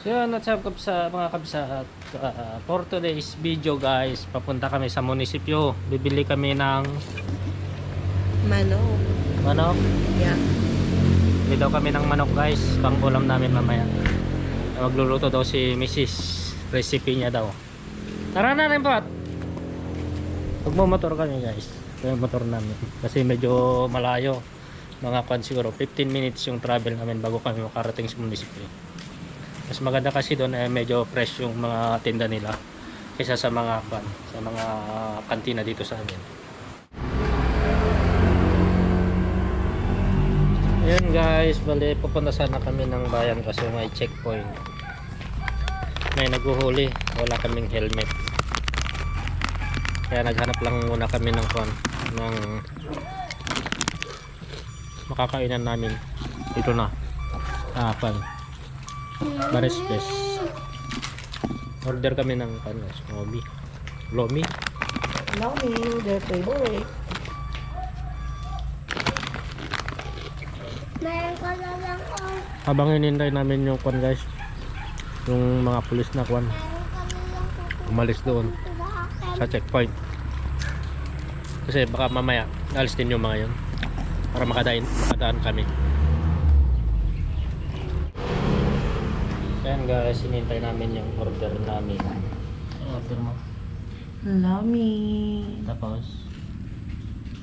So yun, what's up sa mga kabsat uh, For today's video guys. Papunta kami sa munisipyo. Bibili kami ng Manok. manok? Yeah. Bibili daw kami ng manok guys. Pang ulam namin mamaya. Magluluto daw si Mrs. Recipe niya daw. Tara na rin po Magmumotor kami guys. Ito yung motor namin. Kasi medyo malayo. Mga kwan siguro 15 minutes yung travel namin Bago kami makarating sa munisipyo mas maganda kasi doon eh, medyo fresh yung mga tinda nila kaysa sa mga kwan, sa mga kantina dito sa amin. Ayan guys, bali pupunta sana kami ng bayan kasi may checkpoint. May naguhuli, wala kaming helmet. Kaya naghanap lang muna kami ng kwan, ng makakainan namin. Dito na. Ah, kwan. Baris Best. Order kami ng ano, Lomi. Lomi. Mommy, their favorite. Meron ka na lang oh. Habang hinintay namin yung kwan guys. Yung mga pulis na kwan. Umalis doon sa checkpoint. Kasi baka mamaya alis din yung mga yun. Para makadain, makadaan kami. Ayan guys, hinintay namin yung order namin. Ano order mo? Lami. Tapos,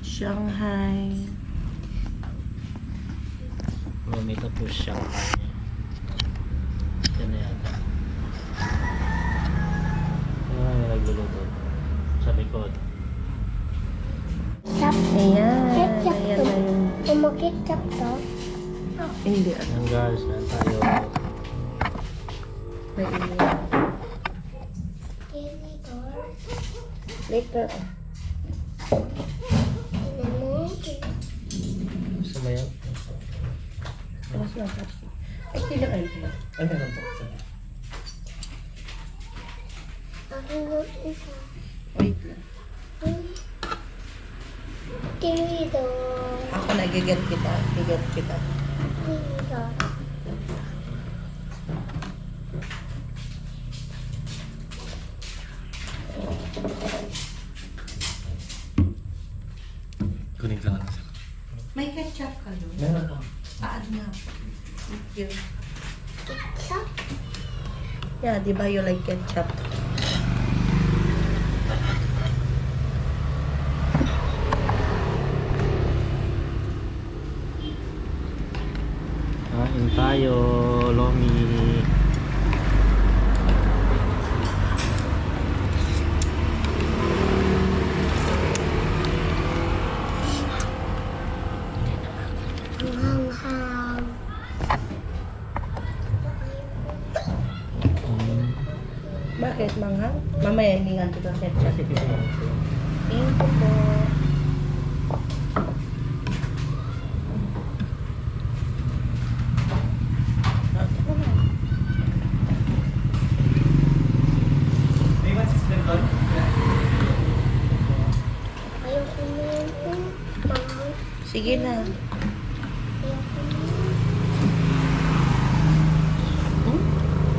Shanghai. Lomi tapos Shanghai. Yan na yata. Yung nagluluto? Sa likod. Ketchup. Ayan. Ketchup Ayan to. Umakitchup to. Hindi. ah. Ayan guys, yan tayo. May iniwan. Vinegar. Later. Gusto mo yan? Tapos na. tapos na. Ay, sila kayo sila. Ay, meron po. Akin yung isa. Wait lang. Tinido. Ako nagigat kita. Gigat kita. Tinido. Kuning ka lang kasi. May ketchup ka doon? Meron po. Aad na. Thank you. Ketchup. Yeah, di ba you like ketchup? Kain tayo, Lomi. Hanghang. Um, Bakit, manghang? Mamaya hiningan kita ng ketchup. kasi kasi Thank you po. Ah, ito na. May one sis doon? Ayoko na yun po. Mahal. Sige na. Ayoko na yun. Hmm?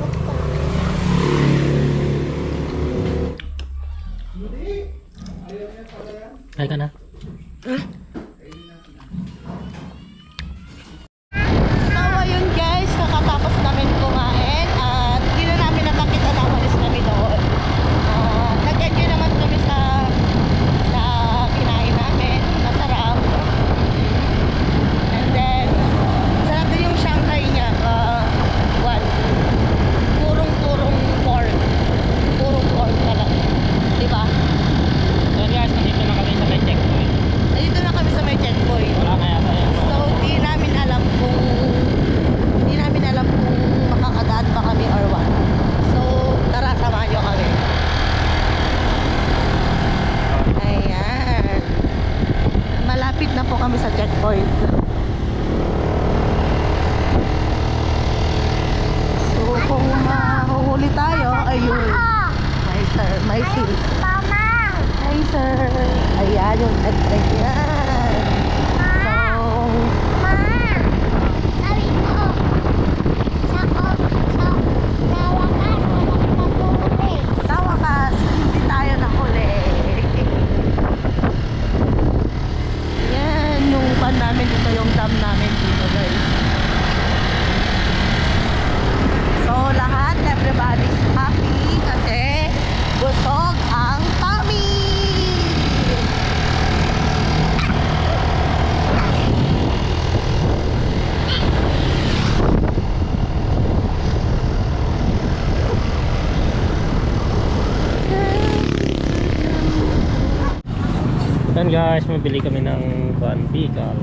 Basta. Ay ka na. So, ayun guys, nakatapos namin kumain at hindi na namin nakakita na umalis kami doon. Uh, Nag-enjoy naman kami sa sa kinain namin. Masarap. And then, sarap din yung Shanghai niya. Uh, what? Purong-purong pork. Purong pork talaga. Diba? So guys, nandito na kami sa may checkpoint. Nandito na kami sa may checkpoint. Wala na yata yan. So, di namin alam kung di namin alam kung makakadaan ba kami or what. So, tara, samahan nyo kami. Ayan. Malapit na po kami sa checkpoint. So, kung mahuhuli tayo, ayun. May sir, may sis. Mama. Hi, sir. Ayan yung checkpoint yan. So, Ma. Sabi ko. Sa ko. Sa Yan guys, mabili kami ng van bikal.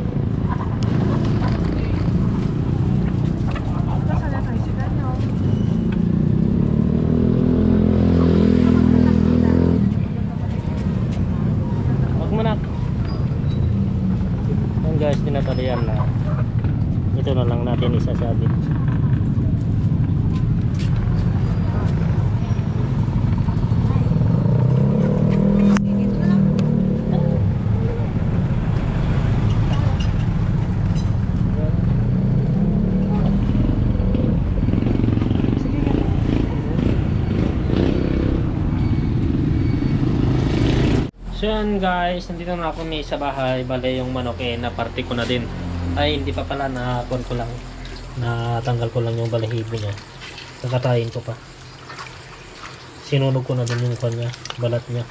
Wag mo na. Yan guys, tinatalian na. Ito na lang natin isasabi. So yan guys, nandito na ako ni sa bahay. Bale yung manok eh, naparte ko na din. Ay, hindi pa pala na kon ko lang. Natanggal ko lang yung balahibo niya. Kakatayin ko pa. Sinunog ko na din yung kon niya, balat niya.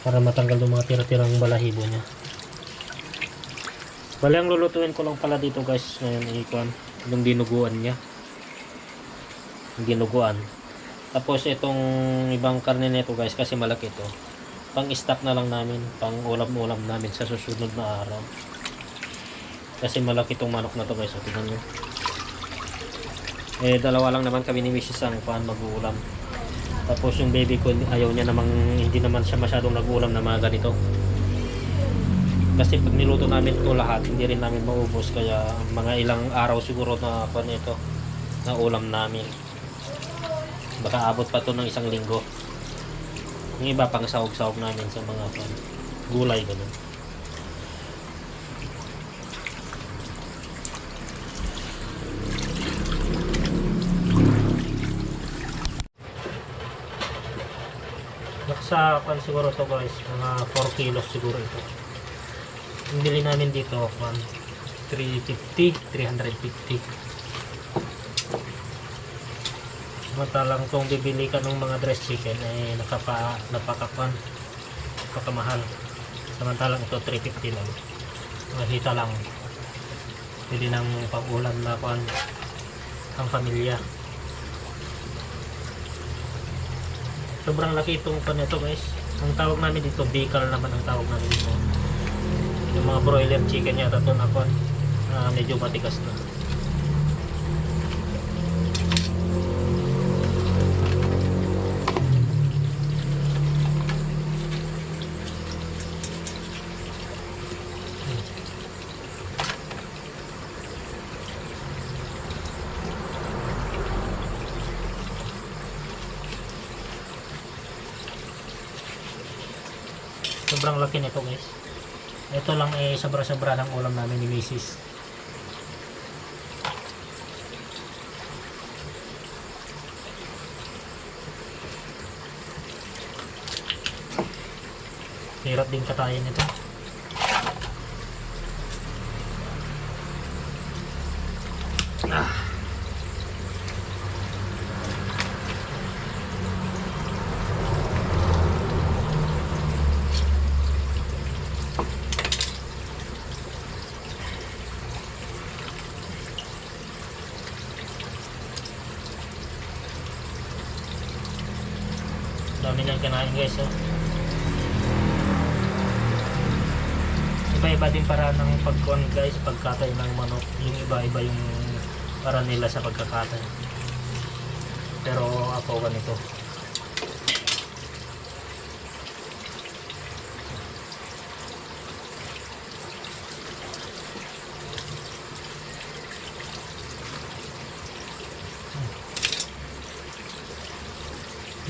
Para matanggal yung mga tira-tirang balahibo niya. Bale ang lulutuin ko lang pala dito guys ngayon ikon yung dinuguan niya. Yung dinuguan. Tapos itong ibang karne nito guys kasi malaki ito pang stock na lang namin pang ulam-ulam namin sa susunod na araw. Kasi malaki tong manok na to guys. Tingnan nyo. Eh dalawa lang naman kami ni Mrs. ang paan mag-uulam. Tapos yung baby ko ayaw niya namang hindi naman siya masyadong nag-uulam na mga ganito. Kasi pag niluto namin ito lahat hindi rin namin maubos. Kaya mga ilang araw siguro na pan ito na ulam namin. Baka abot pa to ng isang linggo yung iba pang sahog-sahog namin sa mga pan, gulay ganun. Sa pan siguro to guys, mga 4 kilos siguro ito. Bili namin dito, pan 350, 350. Samantalang kung bibili ka ng mga dress chicken ay nakapa, napakapan napakamahal. Samantalang ito 350 lang. Mahita lang. Pwede ng pag-ulam na pan ang pamilya. Sobrang laki itong pan ito guys. Ang tawag namin dito bikal naman ang tawag namin dito. Yung mga broiler chicken yata ito na pan na medyo matigas na laki nito guys ito lang eh sobra-sobra ng ulam namin ni Mrs. hirap din katayin ito ah. dami niyang kinain guys iba-iba din para ng pagkuhan guys pagkatay ng manok. Yung iba-iba yung para nila sa pagkakatay. Pero ako ganito.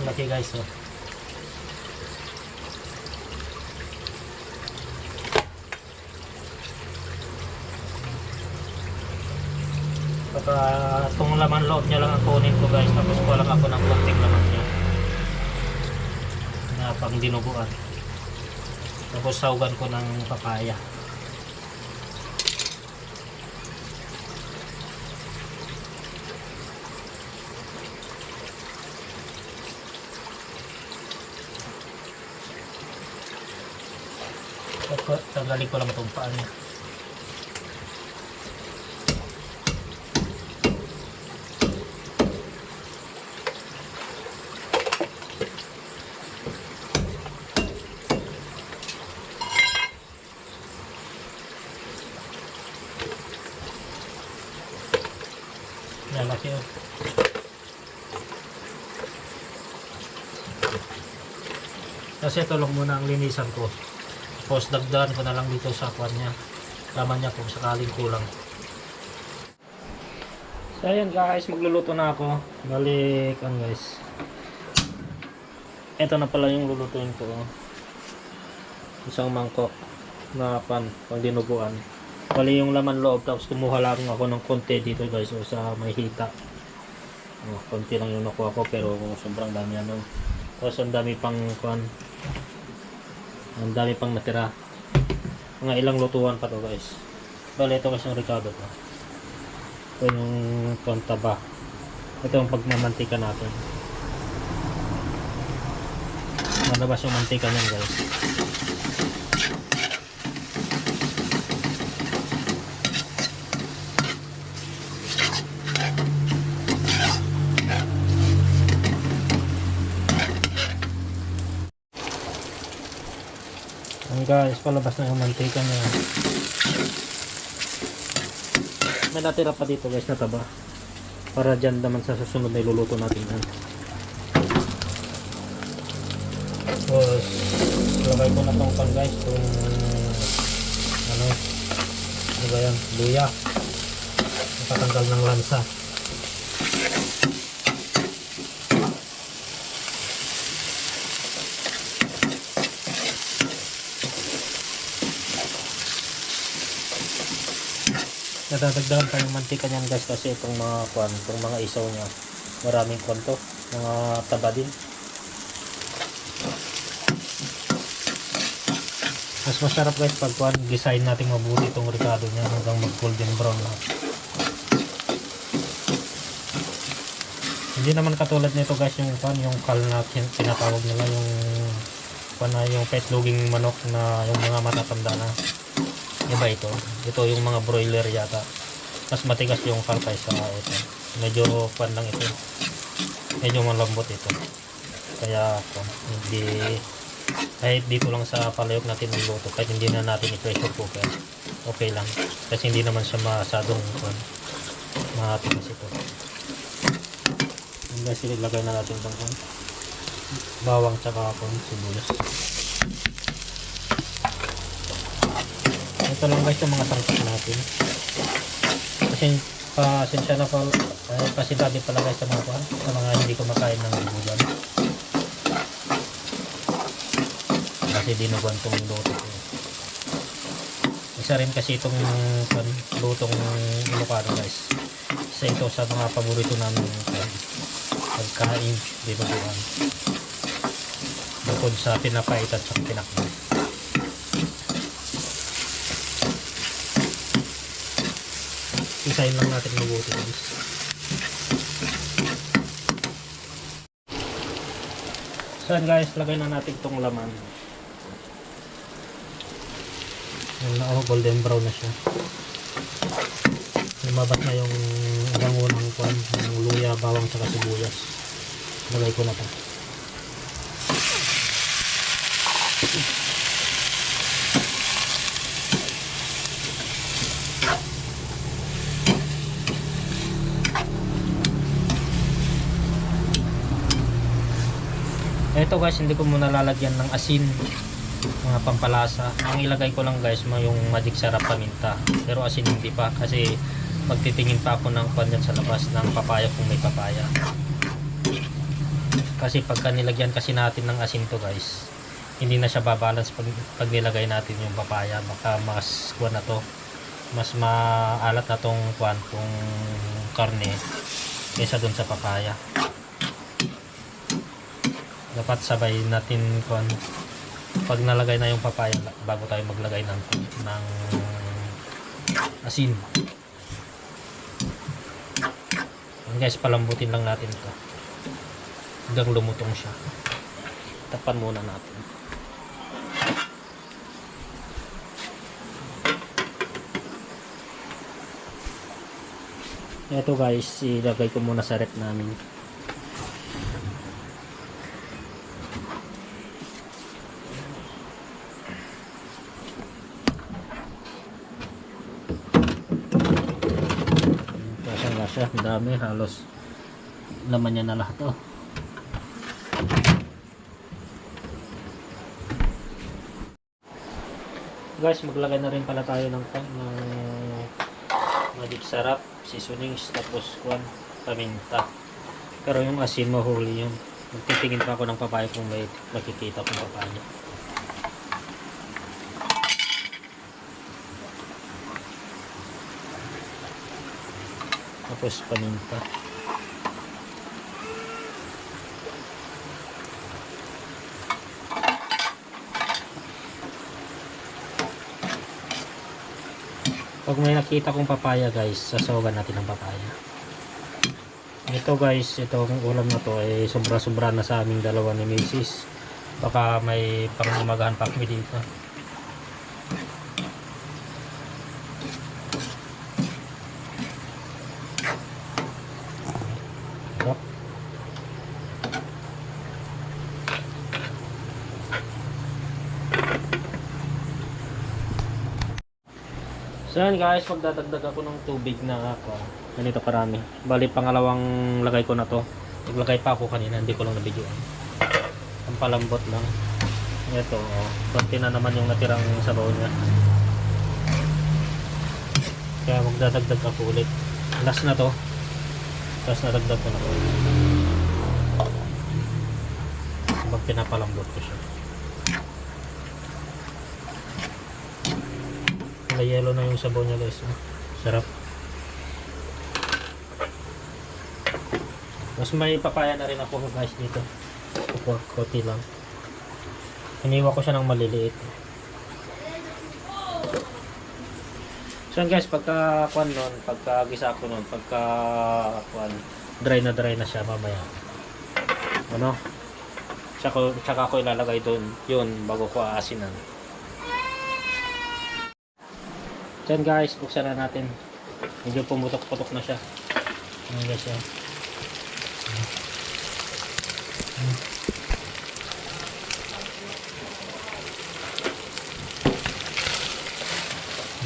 Laki guys oh. Baka itong laman loob niya lang ang kunin ko guys. Tapos kuha lang ako ng konting laman niya. Na pang dinuguan. Tapos saugan ko ng papaya. Tanggalin ko lang itong paa niya Malaki oh. Kasi lang muna ang linisan ko. Tapos dagdagan ko na lang dito sa kwan niya. Laman niya kung sakaling kulang. So ayan guys, magluluto na ako. Balik ang guys. Ito na pala yung lulutuin ko. oh. Isang mangkok na pan, pang dinuguan. Bali yung laman loob tapos kumuha lang ako ng konti dito guys o sa may hita. Oh, konti lang yung nakuha ko pero sobrang dami ano. Tapos ang dami pang kwan. Ang dami pang natira. Mga ilang lutuan pa to guys. Bali ito kasi yung Ricardo ko. Ito yung kontaba. Ito yung pagmamantika natin. Malabas yung mantika niyan guys. Ayan guys, palabas na yung mantika niya. May natira pa dito guys na taba. Para dyan naman sa susunod na iluluto natin yan. Tapos, lagay ko na tong pan guys, itong ano, ano ba yan, luya. Patanggal ng lansa. Nadadagdagan pa yung mantika niyan guys kasi itong mga kwan, itong mga isaw niya. Maraming kwan to, mga taba din. Mas masarap guys pag kwan, design natin mabuti itong ricado niya hanggang mag golden brown na. Hindi naman katulad nito guys yung kwan, yung kal na tinatawag nila yung kwan na yung petloging manok na yung mga matatanda na. Iba ito. Ito yung mga broiler yata. Mas matigas yung kal kaysa ito. Medyo kwan lang ito. Medyo malambot ito. Kaya kwan, hindi kahit dito lang sa palayok natin niluto kahit hindi na natin i-pressure cooker okay lang kasi hindi naman siya masadong kwan, matigas ito yung guys ilagay na natin itong bawang tsaka kwan, sibuyas ito lang guys yung mga sangkap natin. Kasi pasensya na pala eh, pasintabi pala guys sa mga sa mga hindi kumakain ng bubugan kasi dinuguan tong luto ko. Isa rin kasi itong lutong Ilocano guys. Isa ito sa mga paborito namin pagkain dinuguan bukod sa pinapait at sa pinakbal isayin lang natin mabuti. Guys so guys? Lagay na natin itong laman. Yan na oh, golden brown na siya. Lumabas na yung bango ng kwan ng luya, bawang saka sibuyas. Lagay ko na to Ito guys, hindi ko muna lalagyan ng asin mga pampalasa. Ang ilagay ko lang guys, yung magic sarap paminta. Pero asin hindi pa kasi magtitingin pa ako ng kwan sa labas ng papaya kung may papaya. Kasi pagka nilagyan kasi natin ng asin to guys, hindi na siya babalance pag, pag nilagay natin yung papaya. Baka mas kwan na to, mas maalat na tong kwan, tong karne kaysa dun sa papaya dapat sabay natin kung pag nalagay na yung papaya bago tayo maglagay ng ng asin. Yan guys palambutin lang natin to hanggang lumutong siya. Tapan muna natin. Ito guys ilagay ko muna sa rep namin Dami halos laman niya na lahat oh. Guys, maglagay na rin pala tayo ng, ng magic sarap, seasonings, tapos kwan, paminta. Pero yung asin mahuli yun. Magtitingin pa ako ng papaya kung may makikita kong papaya. Tapos paminta. Pag may nakita kong papaya guys, sasawagan natin ng papaya. Ito guys, itong ulam na to ay sobra-sobra na sa aming dalawa ni Macy's. Baka may pangumagahan pa kami dito. Guys, magdadagdag ako ng tubig na ako. Ganito karami. Bali pangalawang lagay ko na to. Naglagay pa ako kanina, hindi ko lang nabigyan. Ang palambot lang. Ito, oh. Konti na naman yung natirang sabaw niya. Kaya magdadagdag ako ulit. Last na to. Tapos nadagdag ko na to. Sabag pinapalambot ko siya. May yellow na yung sabaw niya guys. oh. Sarap. Mas may papaya na rin ako guys dito. Ito, konti lang. Iniwa ko siya ng maliliit. So guys, pagka kwan nun, pagka gisa ko nun, pagka kwan, dry na dry na siya mamaya. Ano? Tsaka, tsaka ko ilalagay doon, yun, bago ko aasinan. Yun guys, buksan na natin. Medyo pumutok-putok na siya. Ayan guys, yan.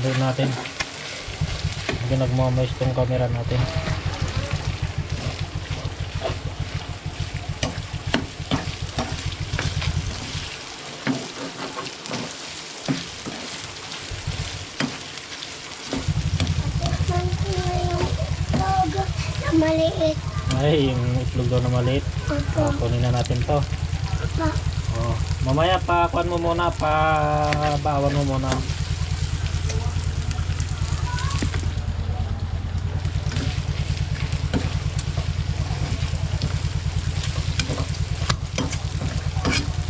Hindi natin. Hindi nagmamayos tong camera natin. Tikman ko na yung itlog na maliit. Ay, yung itlog daw na maliit. Opo. Ah, kunin na natin to. Pa. Oh, mamaya pa kuan mo muna, pa bawan mo muna.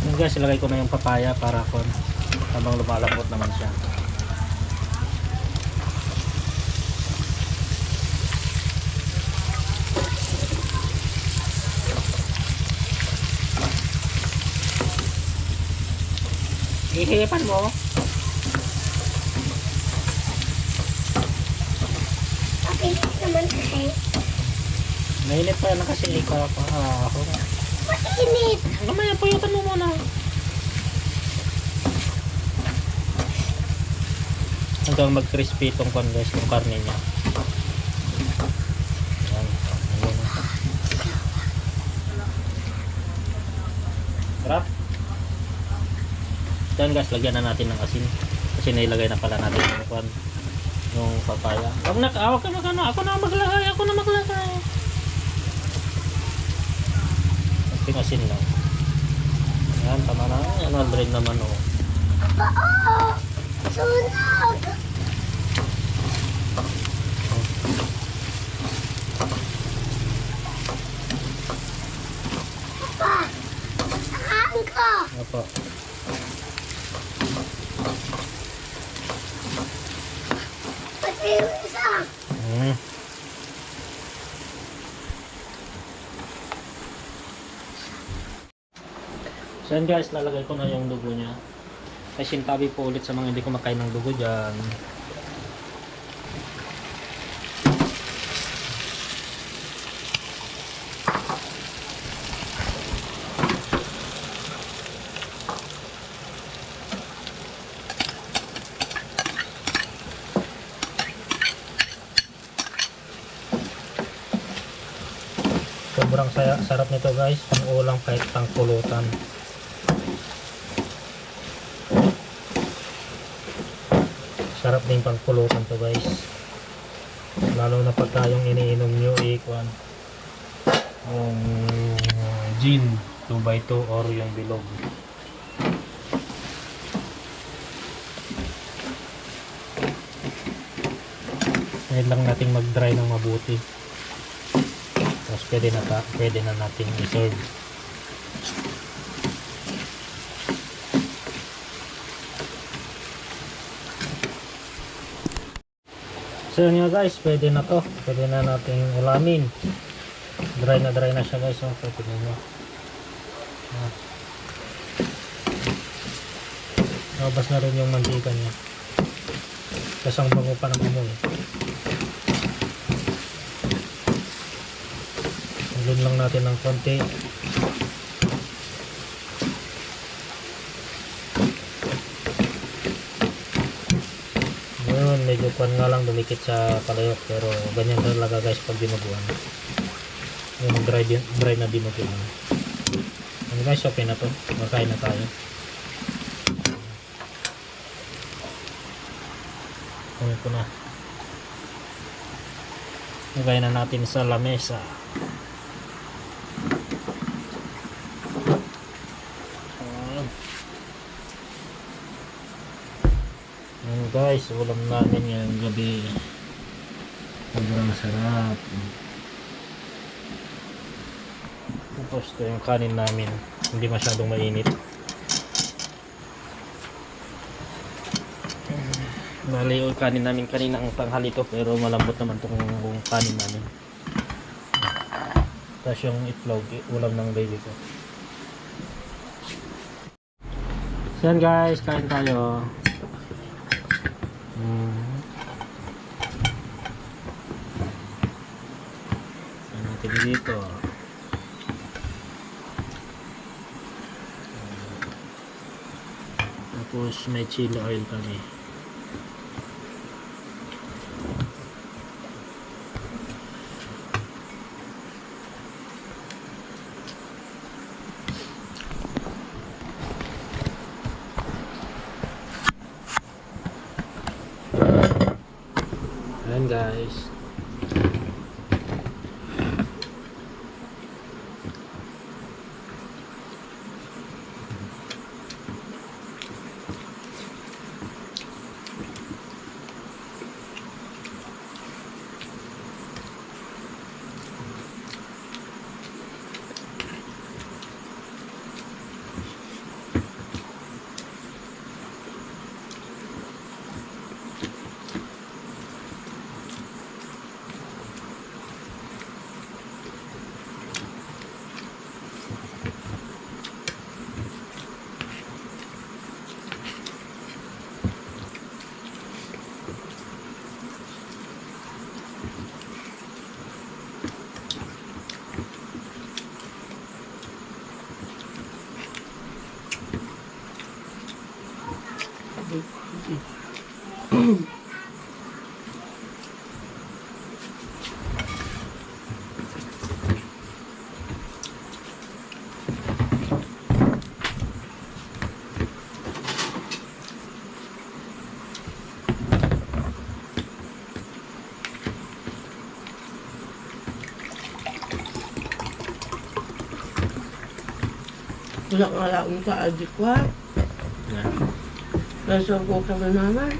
Yun guys, ilagay ko na yung papaya para kuan habang lumalambot naman siya. Ihipan mo. Okay naman kasi. Mainit pa yan kasi ikaw pa ah, ako. Mainit. Mamaya puyutan mo muna. Hanggang mag-crispy itong guys, yung karne niya. Yan. Ayan na. Sarap. Yan guys, lagyan na natin ng asin. Kasi nailagay na pala natin yung kwan. Yung papaya. Huwag na, awag ka magano. Ako na maglagay. Ako na maglagay. Kunting asin lang. Yan, tama na. Yan, rin naman oh. Oo. Sunog. Pa. Saan ka? Mm. So yan guys, lalagay ko na yung dugo niya. Ay sintabi po ulit sa mga hindi kumakain ng dugo dyan. Sobrang saya, sarap nito guys. Ang ulang kahit pang pulutan. Sarap din pang pulutan to guys. Lalo na pagka yung iniinom nyo ikuan yung gin 2x2 or yung bilog. Ngayon lang natin mag-dry ng mabuti. Pwede na, ta pwede na natin i-serve. So yun guys, pwede na to. Pwede na natin ulamin. Dry na dry na siya guys. Oh, pwede na nyo. Ah. Nabas na rin yung mantika niya. Kasi ang bango pa ng amoy. Hanggang lang natin ng konti. Ngayon, medyo kwan nga lang dumikit sa palayok pero ganyan talaga guys pag dinuguan. Yung dry, dry na dinuguan. Ano guys, okay na to. Makain na tayo. Kunin ko na. Lagay na natin sa lamesa. Ayan. Ayan guys, ulam namin ngayong gabi. Sobrang sarap. Tapos ito yung kanin namin. Hindi masyadong mainit. Bali, yung kanin namin kanina ang tanghali to pero malambot naman itong kanin namin. Tapos yung itlog, ulam ng baby ko. So yan guys, kain tayo. Mm. Kain natin dito. Tapos may chili oil kami. Ayan guys. Wala ka lang adik ko. Ayan. Nasa ko ka na naman.